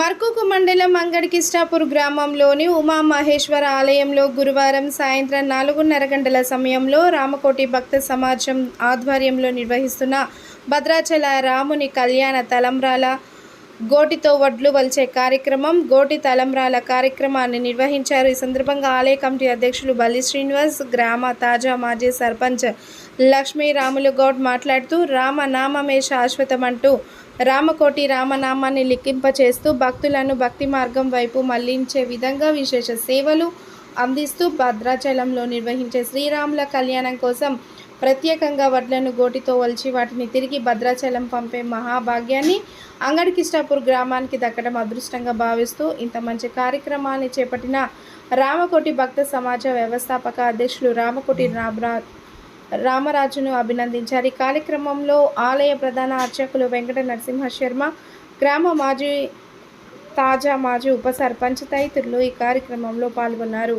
మర్కుకు మండలం అంగడికిష్టాపూర్ గ్రామంలోని ఉమామహేశ్వర ఆలయంలో గురువారం సాయంత్రం నాలుగున్నర గంటల సమయంలో రామకోటి భక్త సమాజం ఆధ్వర్యంలో నిర్వహిస్తున్న భద్రాచల రాముని కళ్యాణ తలంబ్రాల గోటితో వడ్లు వల్చే కార్యక్రమం గోటి తలంబ్రాల కార్యక్రమాన్ని నిర్వహించారు. ఈ సందర్భంగా ఆలయ కమిటీ అధ్యక్షులు బల్లి శ్రీనివాస్ గ్రామ తాజా మాజీ సర్పంచ్ లక్ష్మీ రాములు గౌడ్ మాట్లాడుతూ రామనామమే శాశ్వతం అంటూ రామకోటి రామనామాన్ని లిఖింపచేస్తూ భక్తులను భక్తి మార్గం వైపు మళ్ళించే విధంగా విశేష సేవలు అందిస్తూ భద్రాచలంలో నిర్వహించే శ్రీరాముల కళ్యాణం కోసం ప్రత్యేకంగా వడ్లను గోటితో వలిచి వాటిని తిరిగి భద్రాచలం పంపే మహాభాగ్యాన్ని అంగడికిష్టాపూర్ గ్రామానికి దక్కడం అదృష్టంగా భావిస్తూ ఇంత మంచి కార్యక్రమాన్ని చేపట్టిన రామకోటి భక్త సమాజ వ్యవస్థాపక అధ్యక్షులు రామకోటి రామరా రామరాజును అభినందించారు. ఈ కార్యక్రమంలో ఆలయ ప్రధాన అర్చకులు వెంకట నరసింహ శర్మ గ్రామ మాజీ తాజా మాజీ ఉప సర్పంచ్ తదితరులు ఈ కార్యక్రమంలో పాల్గొన్నారు.